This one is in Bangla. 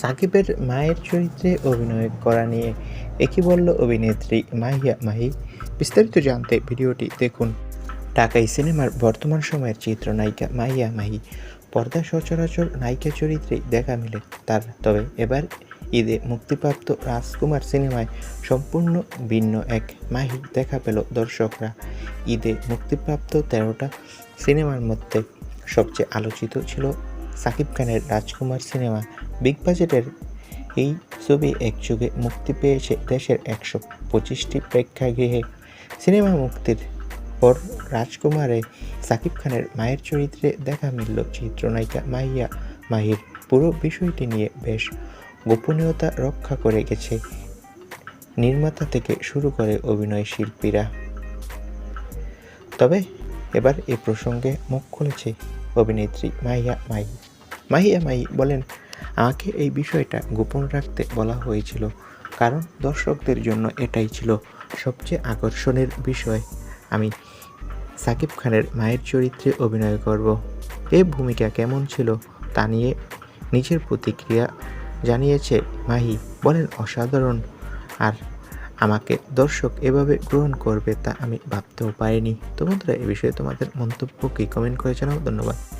সাকিবের মায়ের চরিত্রে অভিনয় করা নিয়ে একই বলল অভিনেত্রী মাহিয়া মাহি। বিস্তারিত জানতে ভিডিওটি দেখুন। ঢাকাই সিনেমার বর্তমান সময়ের চিত্রনায়িকা মাহিয়া মাহি পর্দা সচরাচর নায়িকা চরিত্রে দেখা মিলে তার। তবে এবার ঈদে মুক্তিপ্রাপ্ত রাজকুমার সিনেমায় সম্পূর্ণ ভিন্ন এক মাহি দেখা পেল দর্শকরা। ঈদে মুক্তিপ্রাপ্ত তেরোটা সিনেমার মধ্যে সবচেয়ে আলোচিত ছিল সাকিব খানের রাজকুমার সিনেমা বিগ বাজেটের এই ছবি একযুগে মুক্তি পেয়েছে দেশের একশো পঁচিশটি প্রেক্ষাগৃহে। সিনেমা মুক্তির পর রাজকুমারে সাকিব খানের মায়ের চরিত্রে দেখা মিলল চিত্রনায়িকা মাহিয়া মাহির। পুরো বিষয়টি নিয়ে বেশ গোপনীয়তা রক্ষা করে গেছে নির্মাতা থেকে শুরু করে অভিনয় শিল্পীরা। তবে এবার এ প্রসঙ্গে মুখ খুলেছে অভিনেত্রী মাহিয়া মাই। মাহিয়া মাহি বলেন আমাকে এই বিষয়টা গোপন রাখতে বলা হয়েছিল, কারণ দর্শকদের জন্য এটাই ছিল সবচেয়ে আকর্ষণের বিষয়। আমি সাকিব খানের মায়ের চরিত্রে অভিনয় করব। এই ভূমিকা কেমন ছিল তা নিয়ে নিজের প্রতিক্রিয়া জানিয়েছে মাহি। বলেন, অসাধারণ। আর আমাকে দর্শক এভাবে গ্রহণ করবে তা আমি ভাবতেও পারিনি। তো বন্ধুরা, এ বিষয়ে তোমাদের মন্তব্য কি? কমেন্ট করে জানাও। ধন্যবাদ।